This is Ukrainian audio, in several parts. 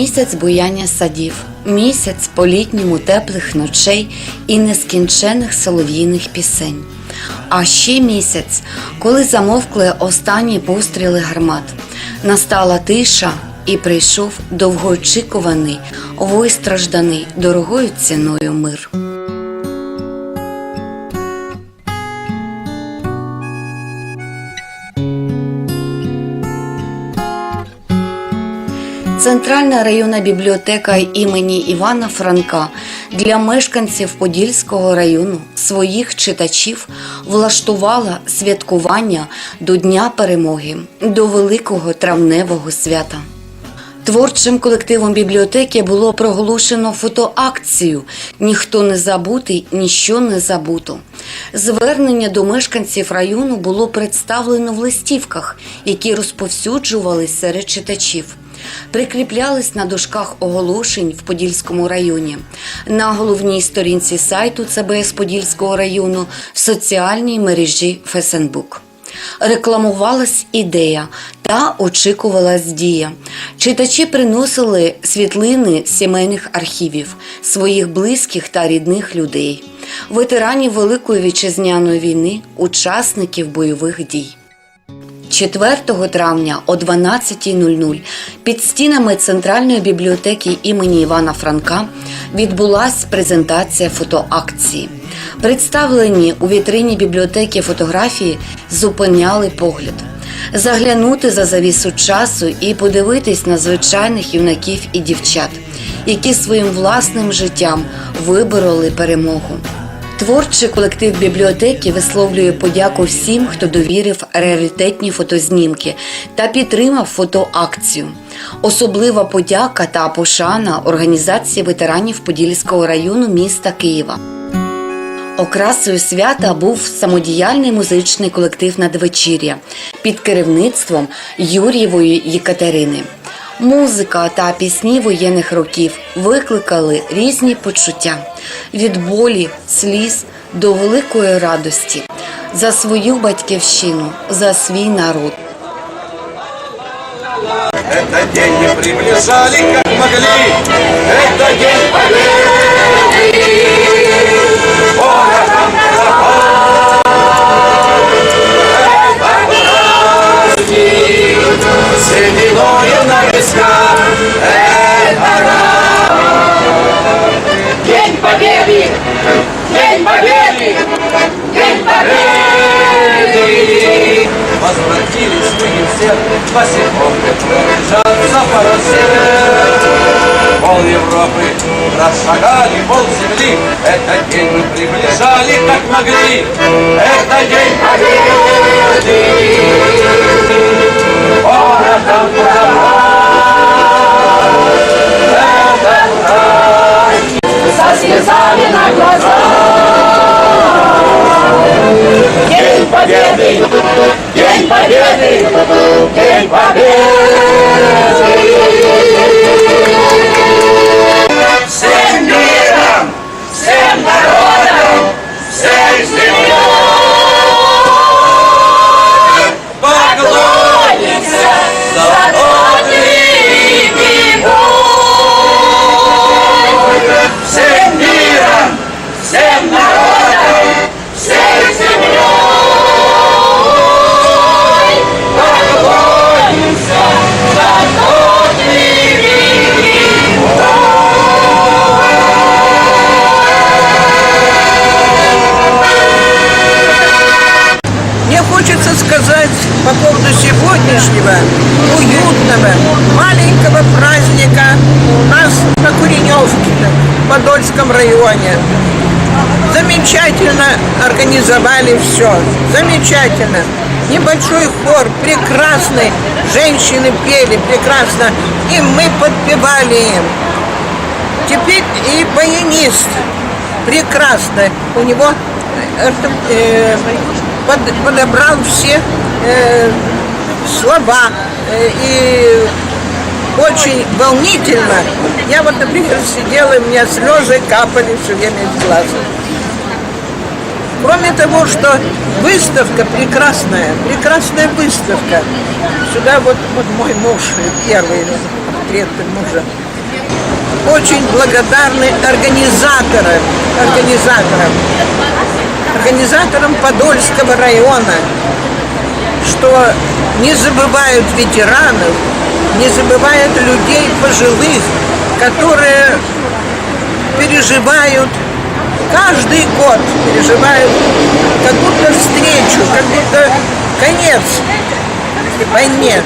Місяць буяння садів, місяць по-літньому теплих ночей і нескінчених солов'їних пісень. А ще місяць, коли замовкли останні постріли гармат. Настала тиша і прийшов довгоочікуваний, вистражданий дорогою ціною мир. Центральна районна бібліотека імені Івана Франка для мешканців Подільського району своїх читачів влаштувала святкування до Дня перемоги, до Великого травневого свята. Творчим колективом бібліотеки було проголошено фотоакцію Ніхто не забутий, ніщо не забуто. Звернення до мешканців району було представлено в листівках, які розповсюджувались серед читачів. Прикріплялись на дошках оголошень в Подільському районі, на головній сторінці сайту ЦБС Подільського району в соціальній мережі Фесенбук. Рекламувалась ідея та очікувалась дія. Читачі приносили світлини сімейних архівів, своїх близьких та рідних людей, ветеранів Великої вітчизняної війни, учасників бойових дій. 4 травня о 12.00 під стінами Центральної бібліотеки імені Івана Франка відбулася презентація фотоакції. Представлені у вітрині бібліотеки фотографії зупиняли погляд. Заглянути за завісу часу і подивитись на звичайних юнаків і дівчат, які своїм власним життям вибороли перемогу. Творчий колектив бібліотеки висловлює подяку всім, хто довірив раритетні фотознімки та підтримав фотоакцію. Особлива подяка та пошана організації ветеранів Подільського району міста Києва. Окрасою свята був самодіяльний музичний колектив надвечір'я під керівництвом Юрієвої Єкатерини. Музика та пісні воєнних років викликали різні почуття від болі, сліз до великої радості за свою батьківщину, за свій народ. Этот день мы приближали, как могли. Это день победы. босиком лежат запорожцы. Пол Европы расшагали, пол земли. Этот день мы приближали, как могли. Это день победы. Городом Со Уютного маленького праздника у нас на Куреневке, в Подольском районе. Замечательно организовали все. Замечательно. Небольшой хор, прекрасный. Женщины пели прекрасно. И мы подпевали им. Теперь и баянист. Прекрасно. У него э, э, под- подобрал все э, слова. Э, и очень волнительно. Я вот, например, сидела, и у меня слезы капали все время из глаз. Кроме того, что выставка прекрасная, прекрасная выставка. Сюда вот, вот мой муж, первый портрет мужа. очень благодарны организаторам, организаторам, организаторам Подольского района, что не забывают ветеранов, не забывают людей пожилых, которые переживают каждый год переживают как будто встречу, как будто конец войне.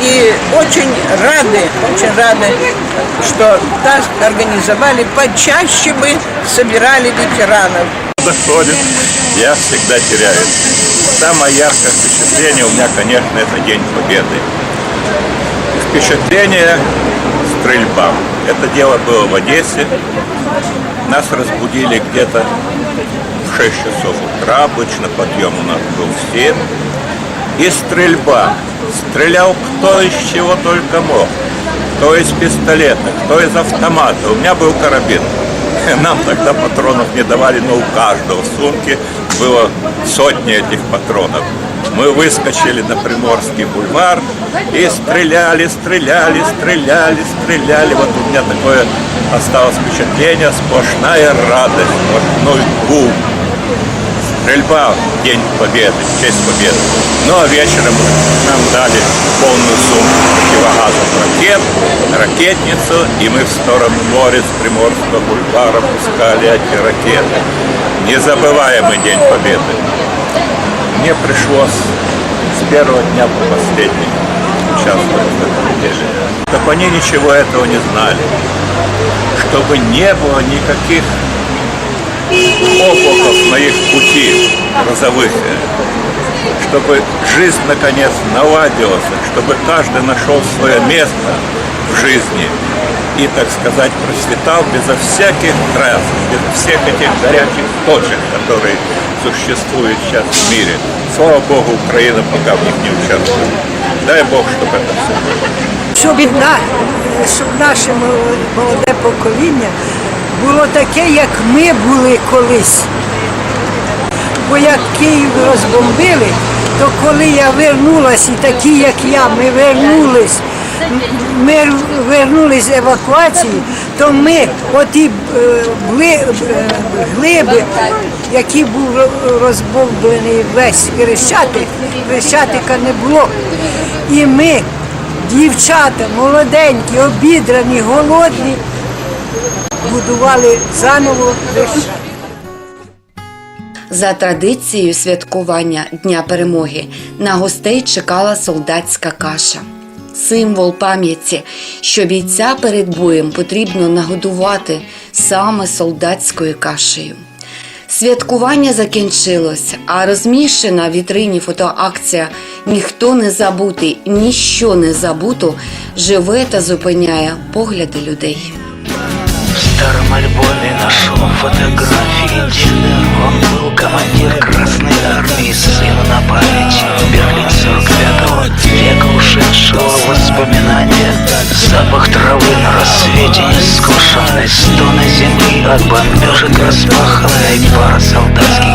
И очень рады, очень рады, что так организовали, почаще бы собирали ветеранов. доходит, я всегда теряюсь. Самое яркое впечатление у меня, конечно, это День Победы. Впечатление стрельба. Это дело было в Одессе. Нас разбудили где-то в 6 часов утра. Обычно подъем у нас был в 7. И стрельба. Стрелял кто из чего только мог. Кто из пистолета, кто из автомата. У меня был карабин. Нам тогда патронов не давали, но у каждого в сумке было сотни этих патронов. Мы выскочили на Приморский бульвар и стреляли, стреляли, стреляли, стреляли. Вот у меня такое осталось впечатление, сплошная радость, сплошной гул. Стрельба в День Победы, в честь Победы. Ну а вечером нам дали полную сумку противогазов ракет, ракетницу, и мы в сторону моря с Приморского бульвара пускали эти ракеты. Незабываемый День Победы. Мне пришлось с первого дня по последний участвовать в этом деле. Чтобы они ничего этого не знали. Чтобы не было никаких облаков на их пути грозовых, чтобы жизнь наконец наладилась, чтобы каждый нашел свое место в жизни и, так сказать, процветал безо всяких трасс, без всех этих горячих точек, которые существуют сейчас в мире. Слава Богу, Украина пока в них не участвует. Дай Бог, чтобы это все было. щоб, на, щоб наше мол- молоде покоління було таке, як ми були колись. Бо як Київ розбомбили, то коли я вернулась, і такі, як я, ми вернулись, ми вернулись з евакуації, то ми оті е, е, глиби, які був розбомблений весь Хрещатик, Хрещатика не було. І ми дівчата молоденькі, обідрані, голодні, будували заново Хрещатик. За традицією святкування Дня перемоги на гостей чекала солдатська каша. Символ пам'яті, що бійця перед боєм потрібно нагодувати саме солдатською кашею. Святкування закінчилось, а розміщена в вітрині фотоакція Ніхто не забутий, ніщо не забуто живе та зупиняє погляди людей. Старом альбоме нашел фотографии деда Он был командир Красной Армии, сыну на память Берлин 45-го, века ушедшего воспоминания. Запах травы на рассвете нескошенной Стоны земли. От бомбежек распаханной Пара солдат